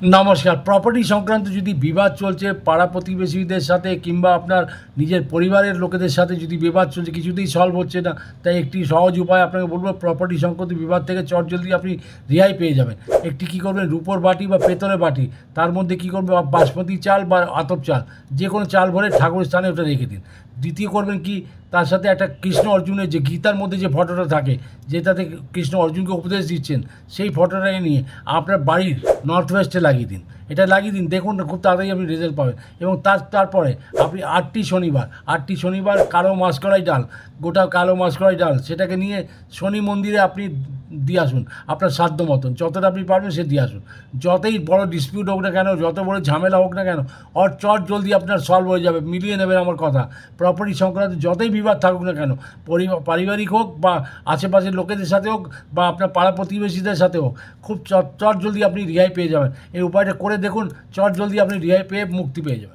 নমস্কার। প্রপার্টি সংক্রান্ত যদি বিবাদ চলছে, পাড়া প্রতিবেশীদের সাথে কিংবা আপনার নিজের পরিবারের লোকেদের সাথে যদি বিবাদ চলছে, কিছুতেই সলভ হচ্ছে না। তাই একটি সহজ উপায় আপনাকে বলব প্রপার্টি সংক্রান্ত বিবাদ থেকে চটজলদি আপনি রেহাই পেয়ে যাবেন। একটি কী করবেন, রূপোর বাটি বা পেতলের বাটি, তার মধ্যে কী করবেন বাসমতি চাল বা আতপ চাল যে কোনো চাল ভরে ঠাকুরের স্থানে ওটা রেখে দিন। দ্বিতীয় করবেন কি? তার সাথে একটা কৃষ্ণ অর্জুনের যে গীতার মধ্যে যে ফটোটা থাকে, যেটাতে কৃষ্ণ অর্জুনকে উপদেশ দিচ্ছেন, সেই ফটোটাকে নিয়ে আপনার বাড়ির নর্থ ওয়েস্টে লাগিয়ে দিন। এটা লাগিয়ে দিন, দেখুন না, খুব তাড়াতাড়ি আপনি রেজাল্ট পাবেন। এবং তার, তারপরে আপনি আটটি শনিবার আটটি শনিবার কালো মাসকলাই ডাল, গোটা কালো মাসকলাই ডাল, সেটাকে নিয়ে শনি মন্দিরে আপনি দিয়ে আসুন, আপনার সাধ্য মতন, যতটা আপনি পারবেন সে দিয়ে আসুন। যতই বড় ডিসপিউট হোক না কেন, যত বড় ঝামেলা হোক না কেন অর চট জলদি আপনার সলভ হয়ে যাবে, মিলিয়ে নেবেন আমার কথা। প্রপার্টি সংক্রান্ত যতই বিবাদ থাকুক না কেন পরিবার পারিবারিক হোক বা আশেপাশের লোকেদের সাথে হোক বা আপনার পাড়া প্রতিবেশীদের সাথে হোক, খুব চট চট জলদি আপনি রিহাই পেয়ে যাবেন। এই উপায়টা করে দেখুন, চট জলদি আপনি রেহাই পেয়ে মুক্তি পেয়ে যাবেন।